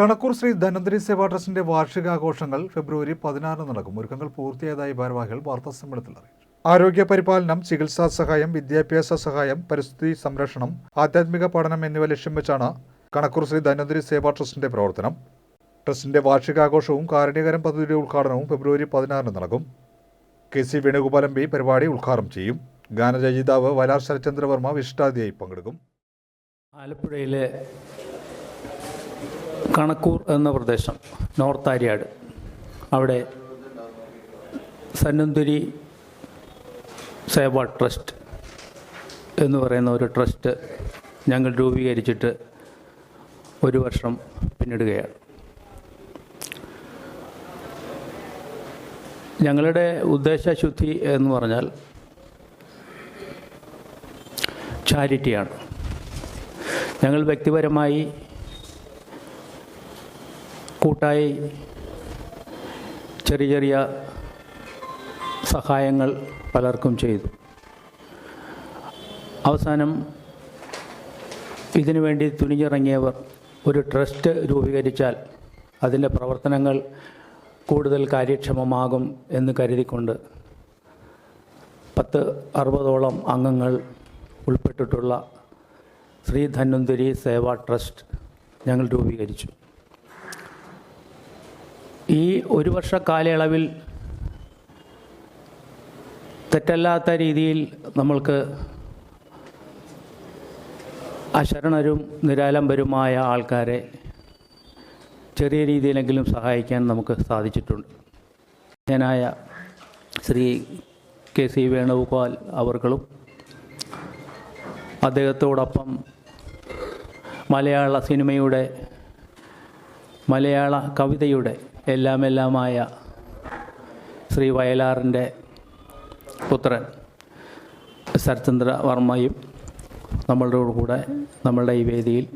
കണക്കൂർ ശ്രീ ധനന്തരി സേവാ ട്രസ്റ്റിന്റെ വാർഷികാഘോഷങ്ങൾ ഫെബ്രുവരി പതിനാറിന് നടക്കും. ഒരുക്കങ്ങൾ പൂർത്തിയായതായി ഭാരവാഹികൾ വാർത്താ സമ്മേളനത്തിൽ അറിയിച്ചു. ആരോഗ്യ പരിപാലനം ചികിത്സാ സഹായം വിദ്യാഭ്യാസ സഹായം പരിസ്ഥിതി സംരക്ഷണം ആധ്യാത്മിക പഠനം എന്നിവ ലക്ഷ്യം വെച്ചാണ് കണക്കൂർ ശ്രീ ധനന്തരി സേവാ ട്രസ്റ്റിന്റെ പ്രവർത്തനം. ട്രസ്റ്റിന്റെ വാർഷികാഘോഷവും കാരുണ്യകരം പദ്ധതിയുടെ ഉദ്ഘാടനവും ഫെബ്രുവരി പതിനാറിന് നടക്കും. കെ സി പി പരിപാടി ഉദ്ഘാടനം ചെയ്യും. ഗാനരചയിതാവ് വയലാർ ശരചന്ദ്രവർമ്മ വിശിഷ്ടാതിഥിയായി പങ്കെടുക്കും. ആലപ്പുഴയിലെ കണക്കൂർ എന്ന പ്രദേശം നോർത്ത് ആര്യാട്. അവിടെ സന്നന്തുരി സേവാ ട്രസ്റ്റ് എന്ന് പറയുന്ന ഒരു ട്രസ്റ്റ് ഞങ്ങൾ രൂപീകരിച്ചിട്ട് ഒരു വർഷം പിന്നിടുകയാണ്. ഞങ്ങളുടെ ഉദ്ദേശശുദ്ധി എന്ന് പറഞ്ഞാൽ ചാരിറ്റിയാണ്. ഞങ്ങൾ വ്യക്തിപരമായി കൂട്ടായി ചെറിയ ചെറിയ സഹായങ്ങൾ പലർക്കും ചെയ്തു. അവസാനം ഇതിനു വേണ്ടി തുനിഞ്ഞിറങ്ങിയവർ ഒരു ട്രസ്റ്റ് രൂപീകരിച്ചാൽ അതിന്റെ പ്രവർത്തനങ്ങൾ കൂടുതൽ കാര്യക്ഷമമാകും എന്ന് കരുതിക്കൊണ്ട് പത്ത് അറുപതോളം അംഗങ്ങൾ ഉൾപ്പെട്ടിട്ടുള്ള ശ്രീ ധന്വന്തരി സേവാ ട്രസ്റ്റ് ഞങ്ങൾ രൂപീകരിച്ചു. ഈ ഒരു വർഷ കാലയളവിൽ തെറ്റല്ലാത്ത രീതിയിൽ നമ്മൾക്ക് അശരണരും നിരാലംബരുമായ ആൾക്കാരെ ചെറിയ രീതിയിലെങ്കിലും സഹായിക്കാൻ നമുക്ക് സാധിച്ചിട്ടുണ്ട്. ഞാനായ ശ്രീ കെ സി വേണുഗോപാൽ അവർകളും അദ്ദേഹത്തോടൊപ്പം മലയാള സിനിമയുടെ മലയാള കവിതയുടെ എല്ലാം എല്ലാമായ ശ്രീ വയലാറിന്റെ പുത്രൻ ശരത്ചന്ദ്ര വർമ്മയും നമ്മളുടെ കൂടെ നമ്മളുടെ ഈ വേദിയിൽ